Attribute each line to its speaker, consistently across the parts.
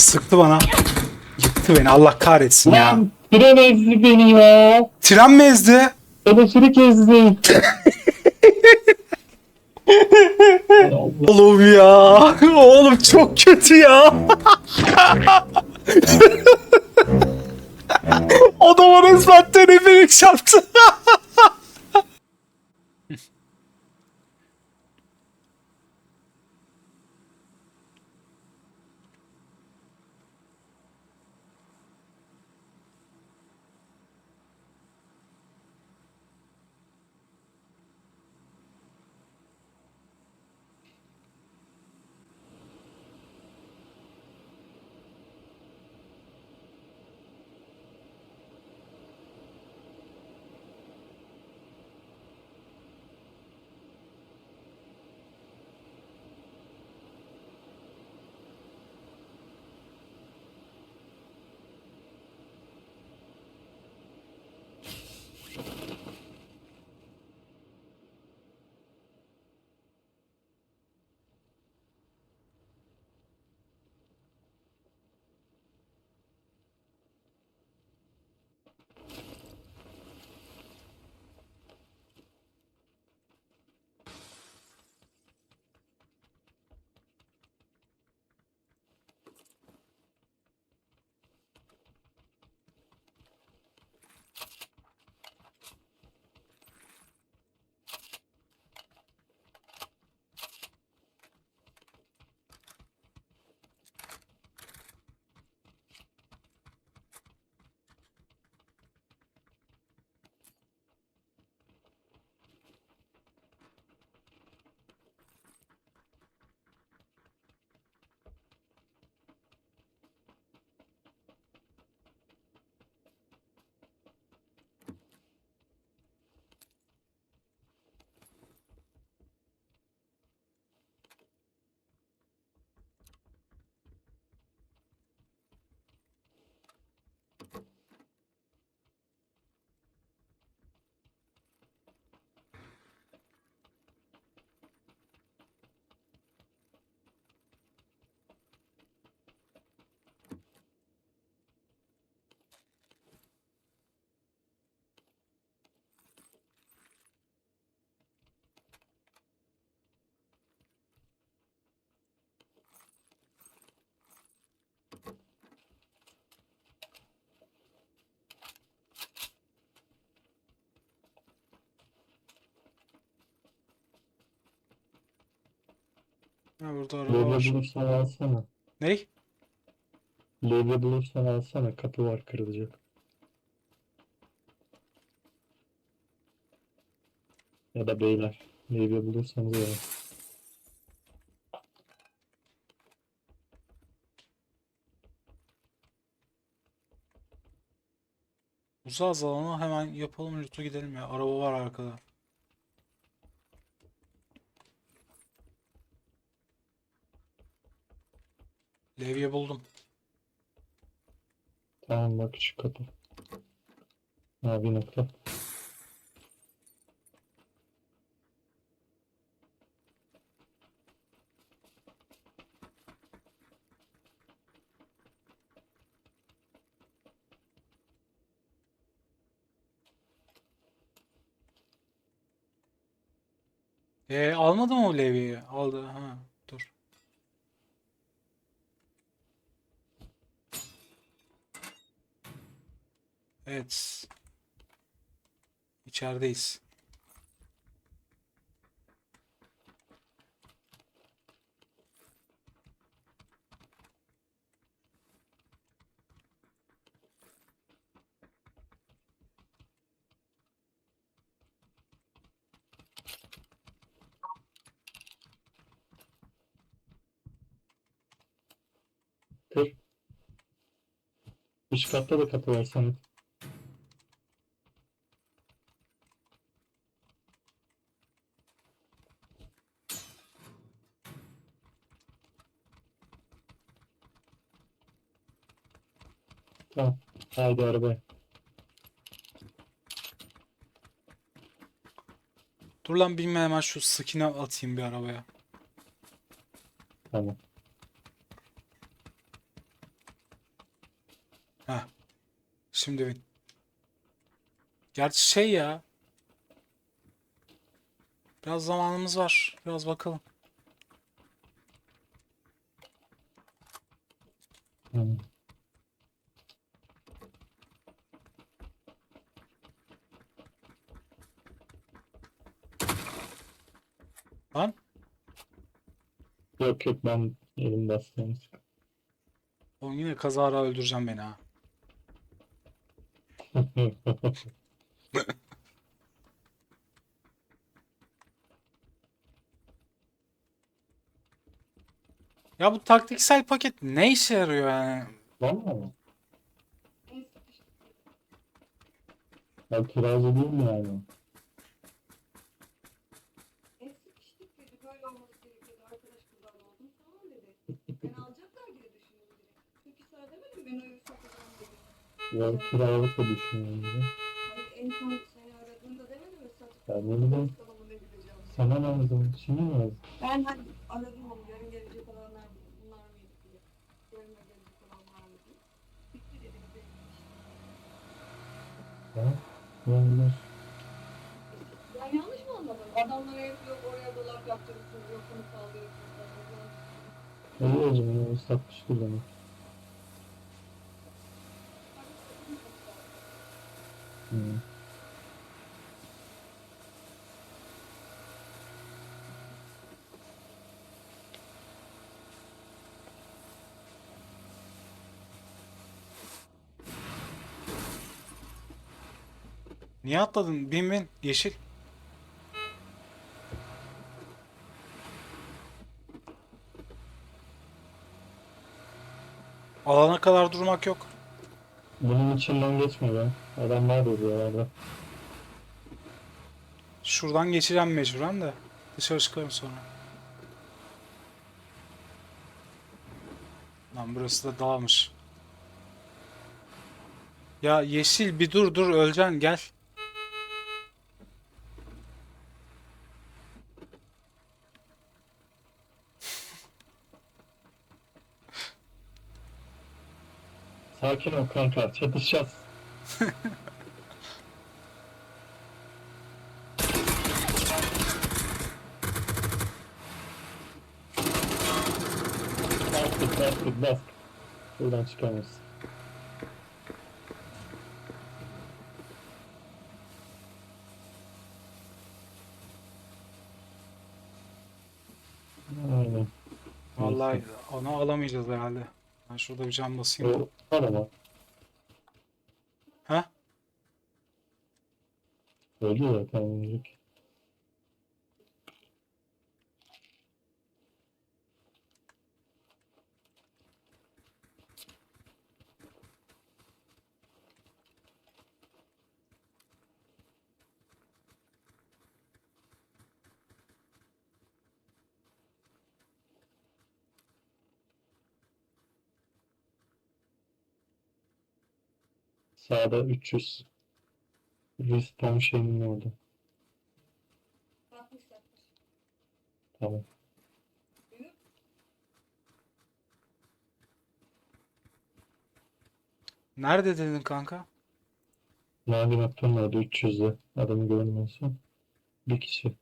Speaker 1: Sıktı bana. Yıktı beni Allah kahretsin ya.
Speaker 2: Lan tren ezdi beni ya.
Speaker 1: Tren mi ezdi?
Speaker 2: Elektrik ezdi.
Speaker 1: Oğlum ya. Oğlum çok kötü ya. Adama resmen teleferik çarptı. Ha, burada araba var.
Speaker 2: bulursan alsana.
Speaker 1: Ney?
Speaker 2: Levye bulursan alsana. Kapı var kırılacak. Ya da beyler. Levye bulursanız ya.
Speaker 1: Uzağız alana hemen yapalım lütfu gidelim ya. Araba var arkada. Levye buldum.
Speaker 2: Tamam bak şu kapı. Mavi nokta.
Speaker 1: E almadı mı o levyeyi? Aldı. Ha, dur. Evet. İçerideyiz.
Speaker 2: Kır. Üst katta da kapı var Samet. Haydi arabaya.
Speaker 1: Dur lan bilme hemen şu skin'i atayım bir arabaya.
Speaker 2: Tamam.
Speaker 1: Heh. Şimdi bin. Gerçi şey ya. Biraz zamanımız var. Biraz bakalım.
Speaker 2: Hı.
Speaker 1: Lan
Speaker 2: Yok yok ben elim bastım.
Speaker 1: oğlum yine kazara öldüreceğim beni ha. Ya bu taktiksel paket ne işe yarıyor yani?
Speaker 2: Valla mı? Ya kiracı değil mi yani?
Speaker 3: En sıkıştık dedi. Böyle olması gerekiyordu. Arkadaş kurban oldum. Tamam dedi. Ben alacaklar diye düşündüm dedi. Çünkü sana demedim ben o evi satacağım dedi.
Speaker 2: Ya kiralık da düşünüyorum.
Speaker 3: Hayır en son seni aradığında demedim mi satıp
Speaker 2: Ya ne bileyim.
Speaker 3: salonuna gideceğim.
Speaker 2: Sana lazım. Mi lazım?
Speaker 3: Ben hani aradım onu. Yarın gelecek olanlar bunlar mıydı diye. Yarın da gelecek olanlar mı diye. Bitti dedi. Bitti.
Speaker 2: Ha? Ben bilmem.
Speaker 3: Ben yanlış mı anladım? Adamlara hep yok oraya dolap yaptırırsınız. Yok bunu sağlıyorsunuz.
Speaker 2: İyi o zaman o satmış demek. Hı.
Speaker 1: Niye atladın? Bin bin. Yeşil. Alana kadar durmak yok.
Speaker 2: Bunun içinden geçme be. Adam var oralarda.
Speaker 1: Şuradan geçeceğim mecburen de. Dışarı çıkarım sonra. Lan burası da dağmış. Ya yeşil bir dur dur öleceksin gel.
Speaker 2: Sakin ol kanka. Çatışacağız. Bastık bastık bastık. Buradan çıkamayız. Aynen.
Speaker 1: Vallahi onu alamayacağız herhalde. Ben şurada bir cam basayım.
Speaker 2: O araba.
Speaker 1: Ha?
Speaker 2: Öldü zaten ölecek. Sağda 300. Respawn şeyinin orada.
Speaker 3: Satmış satmış.
Speaker 2: Tamam.
Speaker 1: Nerede dedin kanka?
Speaker 2: Mavi noktanın orada 300'de. Adamı görmüyorsun. Bir kişi.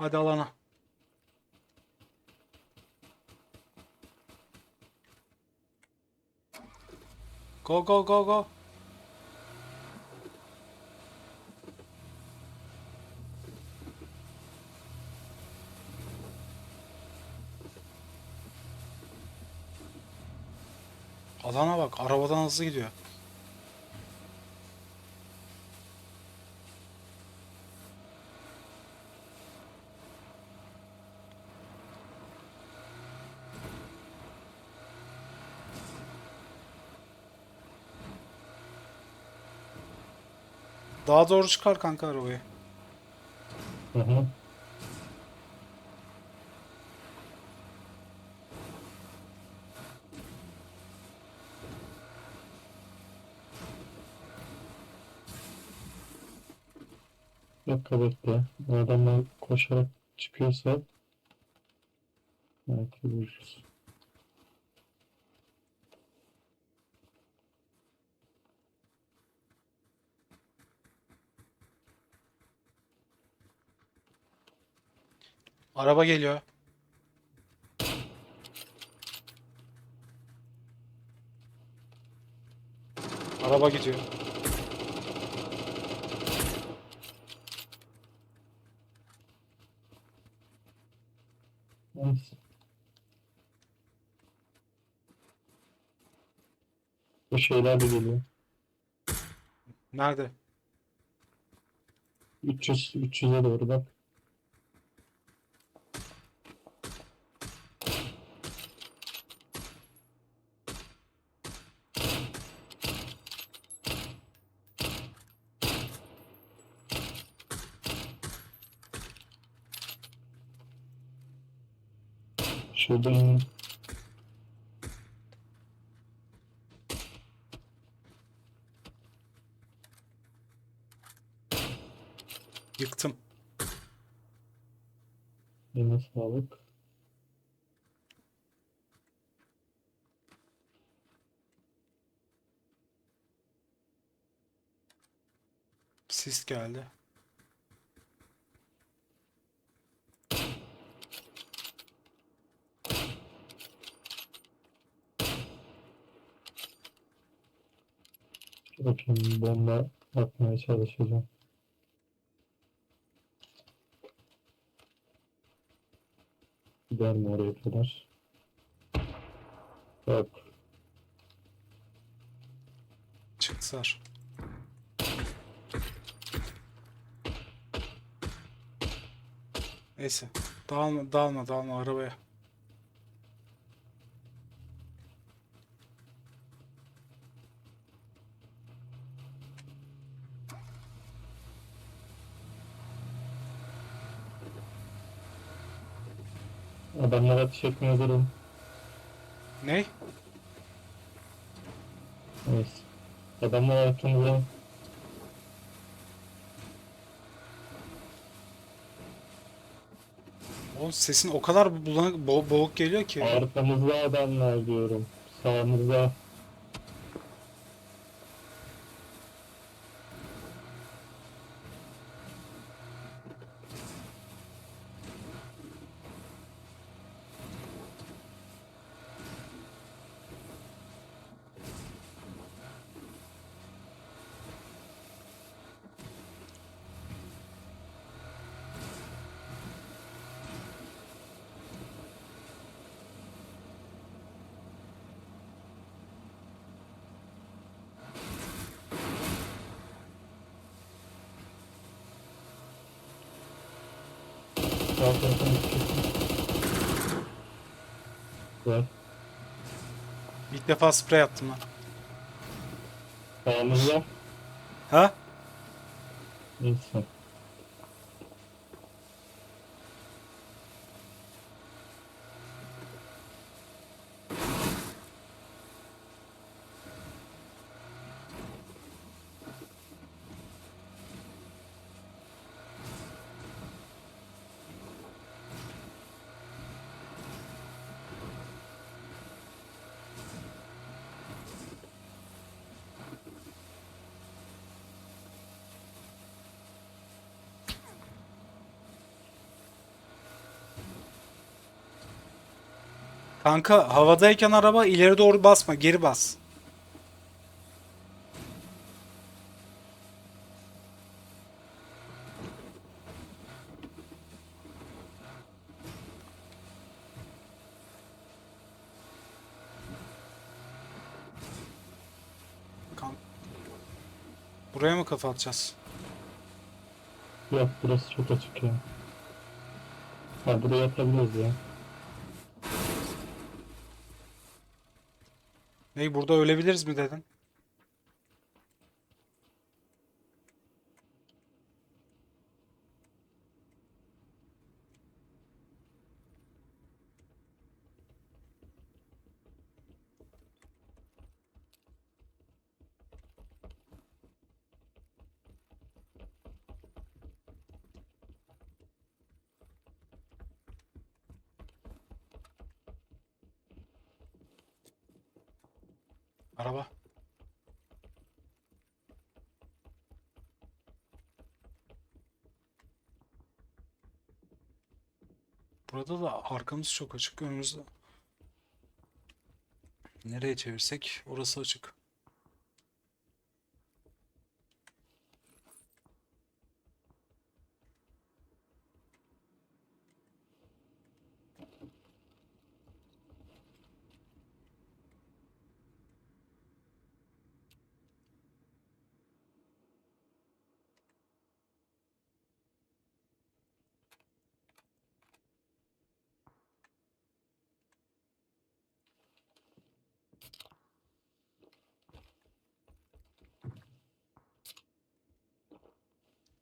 Speaker 1: Hadi alana. Go go go go. Alana bak arabadan hızlı gidiyor. Daha doğru çıkar kanka arabayı.
Speaker 2: Hı hı. dakika bekle. Adamlar koşarak çıkıyorsa belki vururuz.
Speaker 1: Araba geliyor. Araba gidiyor.
Speaker 2: Bu şeyler de geliyor.
Speaker 1: Nerede?
Speaker 2: 300 300'e doğru bak. Şuradan
Speaker 1: Yıktım.
Speaker 2: yine sağlık.
Speaker 1: Sis geldi.
Speaker 2: Bakayım bomba atmaya çalışacağım. Gider mi oraya kadar? Yok.
Speaker 1: Çıktılar. Neyse. Dağılma, dağılma, dağılma arabaya.
Speaker 2: Adamlar ateş etmeye durun.
Speaker 1: Ne?
Speaker 2: Neyse. Adamlar arkamızda.
Speaker 1: Oğlum sesin o kadar bulanık, bo- boğuk geliyor ki.
Speaker 2: Arkamızda adamlar diyorum. Sağımızda. Sağ taraftan Güzel.
Speaker 1: İlk defa sprey attım lan.
Speaker 2: Sağımızda.
Speaker 1: Ha?
Speaker 2: Neyse.
Speaker 1: Kanka havadayken araba ileri doğru basma, geri bas. Buraya mı kafa atacağız?
Speaker 2: Yok burası çok açık ya. Ha buraya atabiliriz ya.
Speaker 1: Ney burada ölebiliriz mi dedin? Araba. Burada da arkamız çok açık. Önümüzde. Nereye çevirsek orası açık.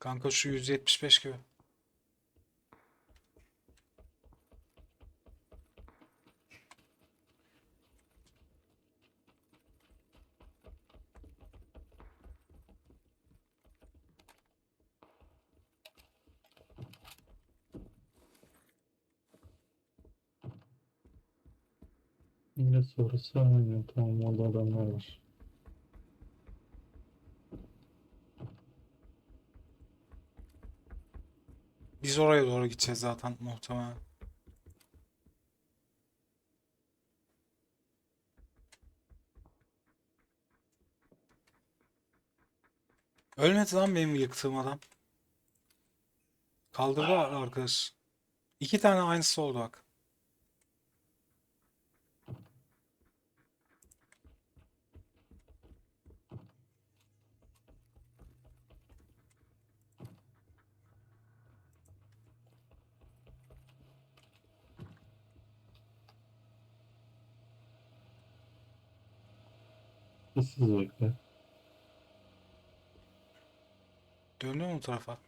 Speaker 1: Kanka şu 175 gibi.
Speaker 2: Yine sorusu aynen tamam orada adamlar var.
Speaker 1: Biz oraya doğru gideceğiz zaten muhtemelen. Ölmedi lan benim yıktığım adam. Kaldırdı arkadaş. İki tane aynısı oldu bak.
Speaker 2: Sessiz bekle.
Speaker 1: Dönüyor mu bu tarafa?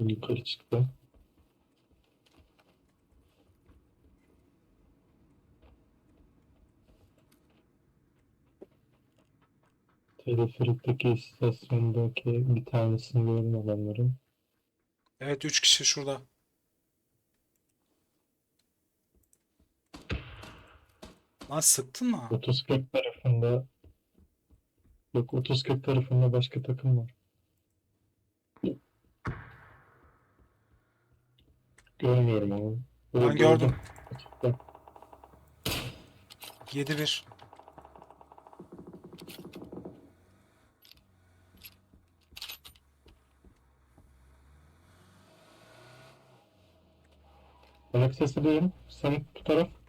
Speaker 2: Yukarı çıktı. Teleferikteki istasyondaki bir tanesini gördüm adamların.
Speaker 1: Evet 3 kişi şurada. Lan sıktın mı?
Speaker 2: 30-40 tarafında Yok 30-40 tarafında başka takım var. Görmüyorum ama.
Speaker 1: Ben
Speaker 2: Böyle
Speaker 1: gördüm.
Speaker 2: Açıkta.
Speaker 1: 7-1.
Speaker 2: Ayak sesi duyuyorum. Sen bu taraf.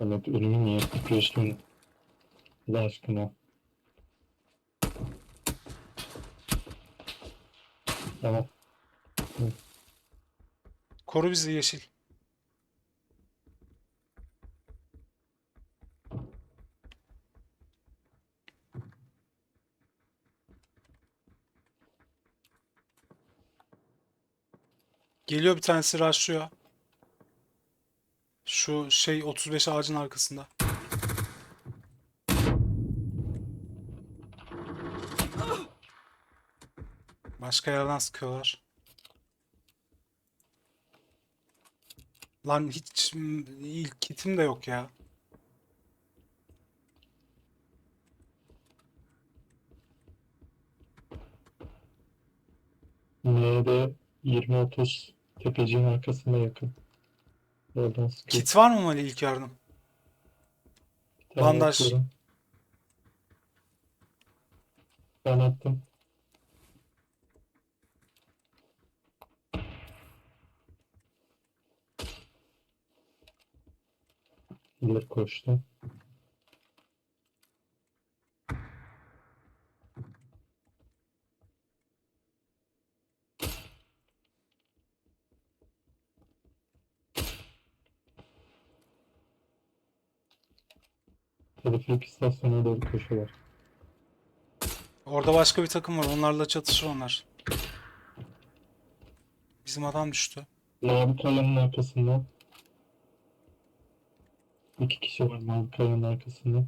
Speaker 2: Evet ölümü niye titriyorsun? Allah aşkına. Tamam.
Speaker 1: Koru bizi yeşil. Geliyor bir tanesi rushlıyor. Şu şey 35 ağacın arkasında. Başka yerden sıkıyorlar. Lan hiç ilk kitim de yok ya.
Speaker 2: N'de 20-30 tepeciğin arkasında yakın. Sıkıyor.
Speaker 1: Kit var mı Mali ilk yardım?
Speaker 2: Bir tane
Speaker 1: bandaj.
Speaker 2: Ben attım. Bir koştu. Teleferik istasyonuna doğru koşuyorlar.
Speaker 1: Orada başka bir takım var. Onlarla çatışır onlar. Bizim adam düştü.
Speaker 2: Mavi kayanın arkasında. İki kişi var mavi kayanın arkasında.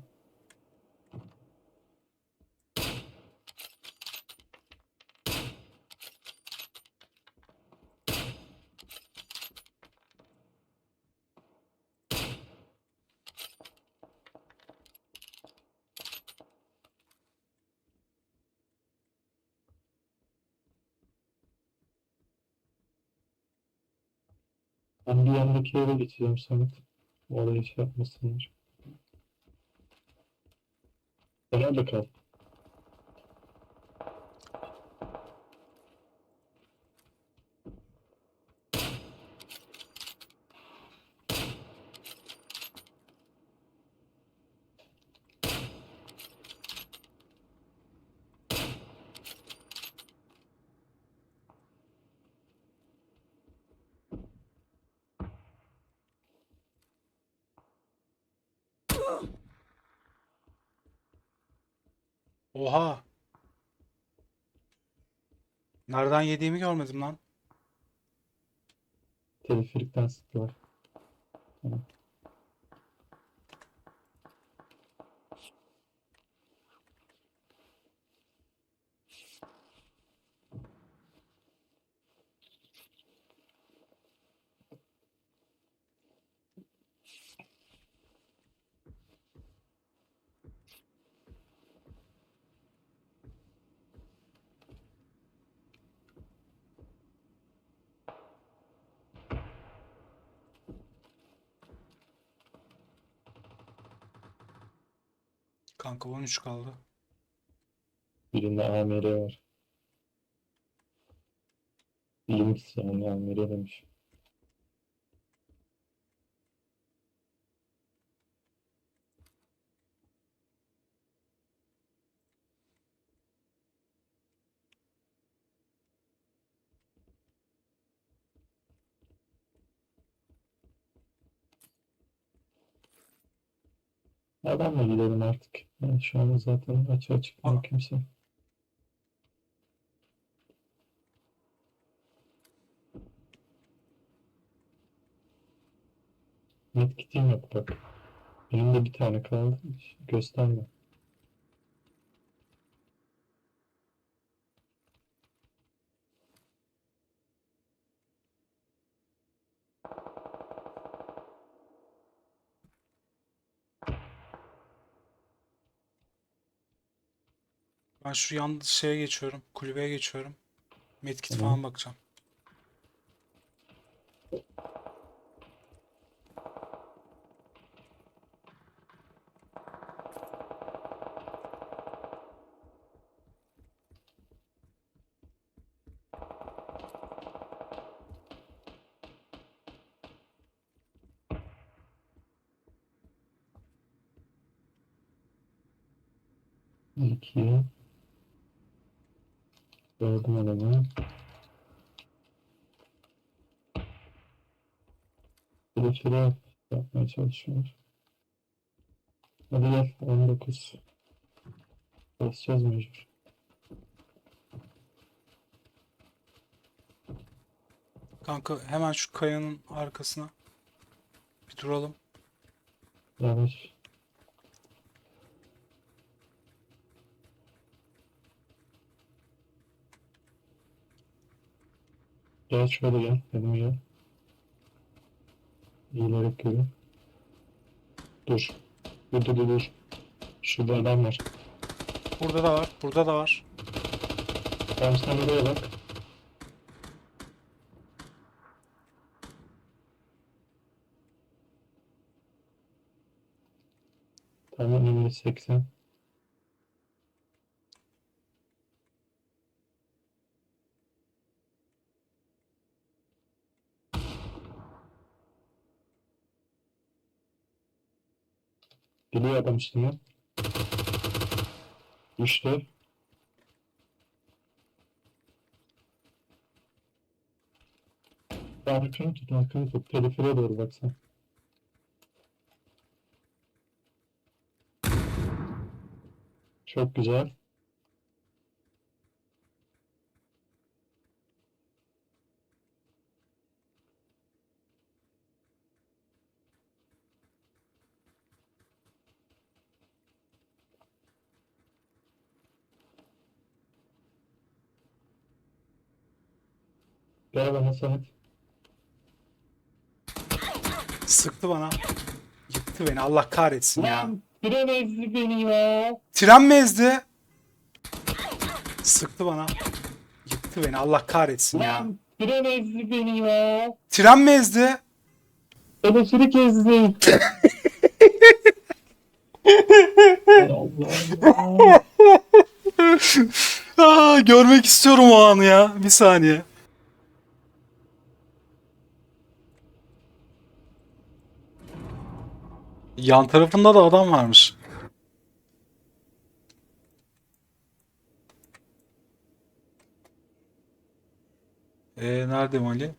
Speaker 2: Eve geçeceğim Samet. Oraya şey yapmasınlar. Orada kal.
Speaker 1: Oha. Nereden yediğimi görmedim lan.
Speaker 2: Teleferikten sıktılar.
Speaker 1: Kanka 13 kaldı.
Speaker 2: Birinde AMR var. 20 saniye AMR demiş. Adamla gidelim artık. Yani şu anda zaten açığa çıkmıyor kimse. Medkit'im yok bak. Elimde bir tane kaldı. Gösterme.
Speaker 1: Şu yan şeye geçiyorum. Kulübeye geçiyorum. Medkit
Speaker 2: Tamam.
Speaker 1: falan bakacağım.
Speaker 2: İki. Gördüm adamı. Bir şöyle yapmaya çalışıyorlar. Hadi gel 19. Basacağız mecbur.
Speaker 1: Kanka hemen şu kayanın arkasına bir duralım.
Speaker 2: Yavaş. Gel şöyle gel. Benim gel. İyilerek yürü. Dur. Dur dur dur. dur. Şurada adam var.
Speaker 1: Burada da var. Burada da var.
Speaker 2: Tamam sen oraya bak. Tamam önümde 80. Geliyor adam üstüne. Düştü. Arkanı tut, arkanı tut. Periferiye doğru baksan. Çok güzel. Bana Samet.
Speaker 1: Sıktı bana. Yıktı beni. Allah kahretsin ya.
Speaker 2: Lan tren ezdi beni ya.
Speaker 1: Tren mi ezdi? Sıktı bana. Yıktı beni. Allah kahretsin ya.
Speaker 2: Lan tren ezdi beni ya.
Speaker 1: Tren mi ezdi?
Speaker 2: Elektrik ezdi. Hay Allah.
Speaker 1: Aa, görmek istiyorum o anı ya. Bir saniye. Yan tarafında da adam varmış. Ee, nerede Mali?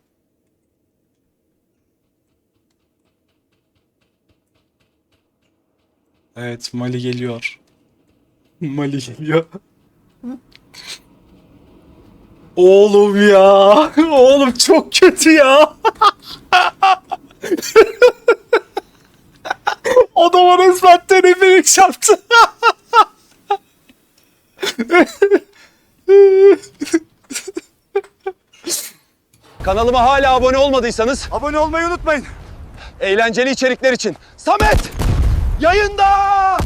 Speaker 1: Evet, Mali geliyor. Mali geliyor. Oğlum ya. Oğlum çok kötü ya. Adama resmen teleferik çarptı.
Speaker 4: Kanalıma hala abone olmadıysanız
Speaker 5: Abone olmayı unutmayın.
Speaker 4: eğlenceli içerikler için Samet yayında!